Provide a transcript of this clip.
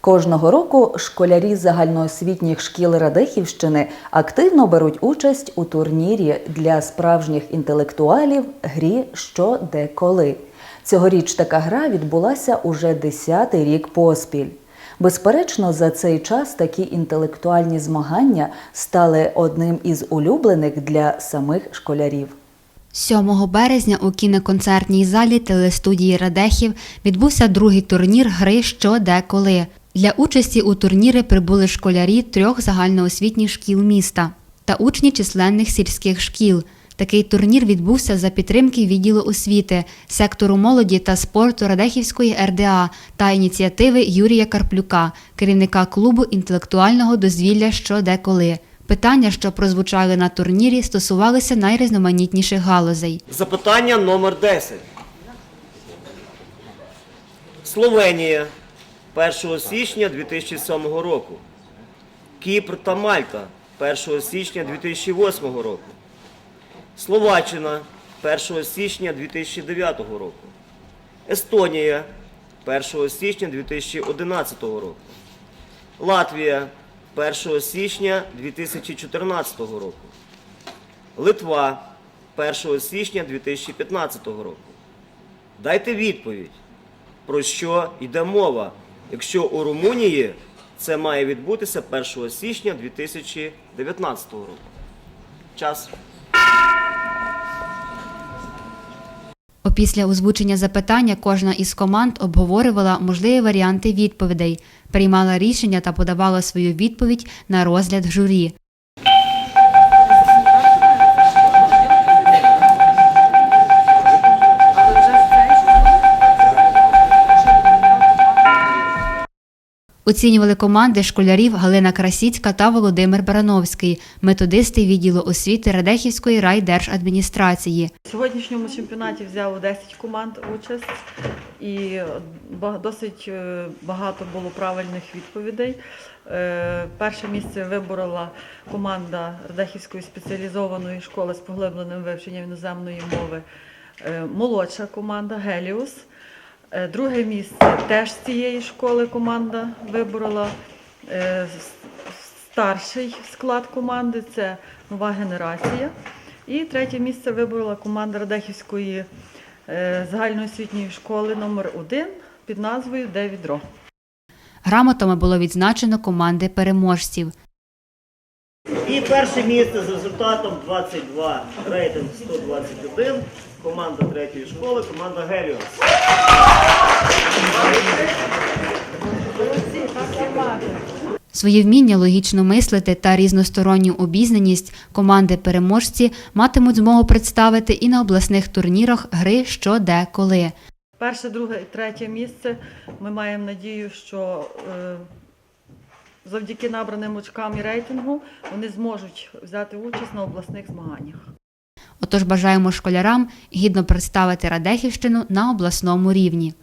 Кожного року школярі загальноосвітніх шкіл Радехівщини активно беруть участь у турнірі для справжніх інтелектуалів грі що де коли. Цьогоріч така гра відбулася уже десятий рік поспіль. Безперечно, за цей час такі інтелектуальні змагання стали одним із улюблених для самих школярів. 7 березня у кіноконцертній залі телестудії Радехів відбувся другий турнір гри Що де коли. Для участі у турнірі прибули школярі трьох загальноосвітніх шкіл міста та учні численних сільських шкіл. Такий турнір відбувся за підтримки відділу освіти, сектору молоді та спорту Радехівської РДА та ініціативи Юрія Карплюка, керівника клубу інтелектуального дозвілля Що де коли. Питання, що прозвучали на турнірі, стосувалися найрізноманітніших галузей. Запитання номер 10. Словенія 1 січня 2007 року. Кіпр та Мальта 1 січня 2008 року. Словаччина 1 січня 2009 року. Естонія 1 січня 2011 року. Латвія 1 січня 2014 року. Литва 1 січня 2015 року. Дайте відповідь, про що йде мова, якщо у Румунії це має відбутися 1 січня 2019 року. Час. Опісля озвучення запитання кожна із команд обговорювала можливі варіанти відповідей, приймала рішення та подавала свою відповідь на розгляд журі. Оцінювали команди школярів Галина Красіцька та Володимир Барановський, методисти відділу освіти Радехівської райдержадміністрації. В сьогоднішньому чемпіонаті взяло 10 команд участь і досить е, багато було правильних відповідей. Е, Перше місце виборола команда Радехівської спеціалізованої школи з поглибленим вивченням іноземної мови. е, Молодша команда Геліус. Е, Друге місце теж з цієї школи команда виборола. Е, Старший склад команди це нова генерація. І третє місце виборола команда Радехівської е, загальноосвітньої школи номер 1 під назвою Де відро. Грамотами було відзначено команди переможців. І перше місце з результатом 22, рейтинг 121, команда третьої школи, команда Геліос. Свої вміння логічно мислити та різносторонню обізнаність команди переможці матимуть змогу представити і на обласних турнірах гри що де коли. Перше, друге і третє місце. Ми маємо надію, що е, завдяки набраним очкам і рейтингу вони зможуть взяти участь на обласних змаганнях. Отож бажаємо школярам гідно представити Радехівщину на обласному рівні.